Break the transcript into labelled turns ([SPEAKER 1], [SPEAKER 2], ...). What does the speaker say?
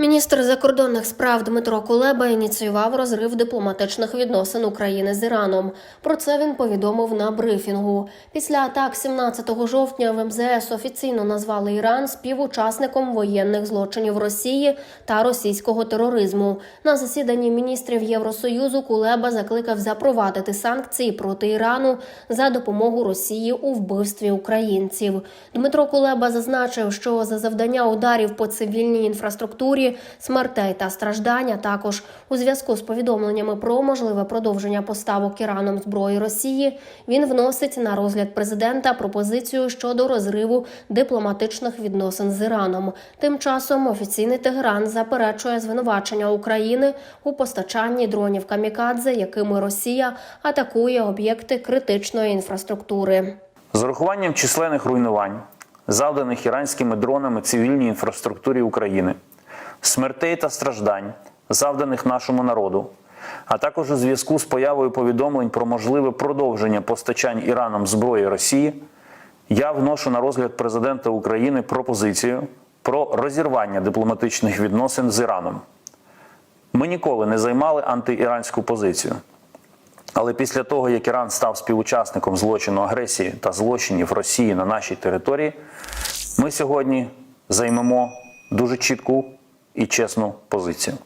[SPEAKER 1] Міністр закордонних справ Дмитро Кулеба ініціював розрив дипломатичних відносин України з Іраном. Про це він повідомив на брифінгу. Після атак 17 жовтня в МЗС офіційно назвали Іран співучасником воєнних злочинів Росії та російського тероризму. На засіданні міністрів Євросоюзу Кулеба закликав запровадити санкції проти Ірану за допомогу Росії у вбивстві українців. Дмитро Кулеба зазначив, що за завдання ударів по цивільній інфраструктурі, смертей та страждання, також у зв'язку з повідомленнями про можливе продовження поставок Іраном зброї Росії, він вносить на розгляд президента пропозицію щодо розриву дипломатичних відносин з Іраном. Тим часом офіційний Тегеран заперечує звинувачення України у постачанні дронів камікадзе, якими Росія атакує об'єкти критичної інфраструктури.
[SPEAKER 2] З урахуванням численних руйнувань, завданих іранськими дронами цивільній інфраструктурі України, смертей та страждань, завданих нашому народу, а також у зв'язку з появою повідомлень про можливе продовження постачань Іраном зброї Росії, я вношу на розгляд президента України пропозицію про розірвання дипломатичних відносин з Іраном. Ми ніколи не займали антиіранську позицію. Але після того, як Іран став співучасником злочину агресії та злочинів Росії на нашій території, ми сьогодні займемо дуже чітку і чесну позицію.